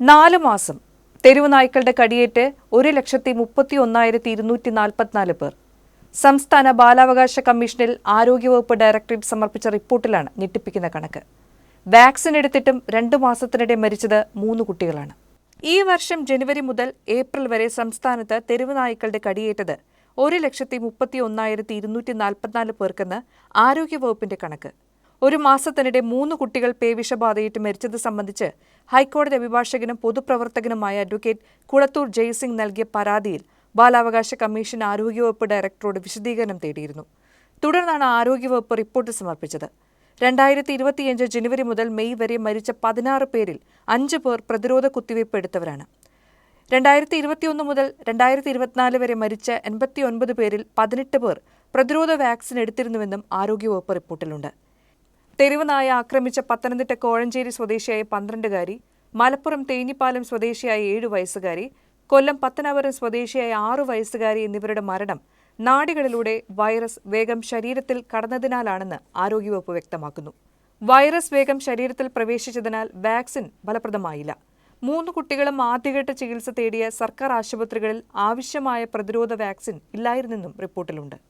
നാല് മാസം തെരുവുനായ്ക്കളുടെ കടിയേറ്റ് ഒരു ലക്ഷത്തി മുപ്പത്തി ഒന്നായിരത്തി ഇരുന്നൂറ്റി നാൽപ്പത്തിനാല് പേർ. സംസ്ഥാന ബാലാവകാശ കമ്മീഷനിൽ ആരോഗ്യവകുപ്പ് ഡയറക്ടറേറ്റ് സമർപ്പിച്ച റിപ്പോർട്ടിലാണ് ഞെട്ടിപ്പിക്കുന്ന കണക്ക്. വാക്സിൻ എടുത്തിട്ടും രണ്ടു മാസത്തിനിടെ മരിച്ചത് മൂന്ന് കുട്ടികളാണ്. ഈ വർഷം ജനുവരി മുതൽ ഏപ്രിൽ വരെ സംസ്ഥാനത്ത് തെരുവുനായ്ക്കളുടെ കടിയേറ്റത് ഒരു ലക്ഷത്തി മുപ്പത്തി ഒന്നായിരത്തി ഇരുന്നൂറ്റി നാൽപ്പത്തിനാല് പേർക്കെന്ന് ആരോഗ്യവകുപ്പിന്റെ കണക്ക്. ഒരു മാസത്തിനിടെ മൂന്ന് കുട്ടികൾ പേവിഷബാധയിട്ട് മരിച്ചത് സംബന്ധിച്ച് ഹൈക്കോടതി അഭിഭാഷകനും പൊതുപ്രവർത്തകനുമായ അഡ്വക്കേറ്റ് കുളത്തൂർ ജയ്സിംഗ് നൽകിയ പരാതിയിൽ ബാലാവകാശ കമ്മീഷൻ ആരോഗ്യവകുപ്പ് ഡയറക്ടറോട് വിശദീകരണം തേടിയിരുന്നു. തുടർന്നാണ് ആരോഗ്യവകുപ്പ് റിപ്പോർട്ട് സമർപ്പിച്ചത്. രണ്ടായിരത്തി ഇരുപത്തിയഞ്ച് ജനുവരി മുതൽ മെയ് വരെ മരിച്ച പതിനാറ് പേരിൽ അഞ്ച് പേർ പ്രതിരോധ കുത്തിവയ്പ് എടുത്തവരാണ്. രണ്ടായിരത്തി ഇരുപത്തിയൊന്ന് മുതൽ രണ്ടായിരത്തി ഇരുപത്തിനാല് വരെ മരിച്ച എൺപത്തി ഒൻപത് പേരിൽ പതിനെട്ട് പേർ പ്രതിരോധ വാക്സിൻ എടുത്തിരുന്നുവെന്നും ആരോഗ്യവകുപ്പ് റിപ്പോർട്ടിലുണ്ട്. തെരുവ് നായ ആക്രമിച്ച പത്തനംതിട്ട കോഴഞ്ചേരി സ്വദേശിയായ പന്ത്രണ്ടുകാരി മലപ്പുറം തേഞ്ഞിപ്പാലം സ്വദേശിയായ ഏഴു വയസ്സുകാരി കൊല്ലം പത്തനാപുരം സ്വദേശിയായ ആറു വയസ്സുകാരി എന്നിവരുടെ മരണം നാടികളിലൂടെ വൈറസ് വേഗം ശരീരത്തിൽ കടന്നതിനാലാണെന്ന് ആരോഗ്യവകുപ്പ് വ്യക്തമാക്കുന്നു. വൈറസ് വേഗം ശരീരത്തിൽ പ്രവേശിച്ചതിനാൽ വാക്സിൻ ഫലപ്രദമായില്ല. മൂന്ന് കുട്ടികളും ആദ്യഘട്ട ചികിത്സ തേടിയ സർക്കാർ ആശുപത്രികളിൽ ആവശ്യമായ പ്രതിരോധ വാക്സിൻ ഇല്ലായിരുന്നെന്നും റിപ്പോർട്ടിലുണ്ട്.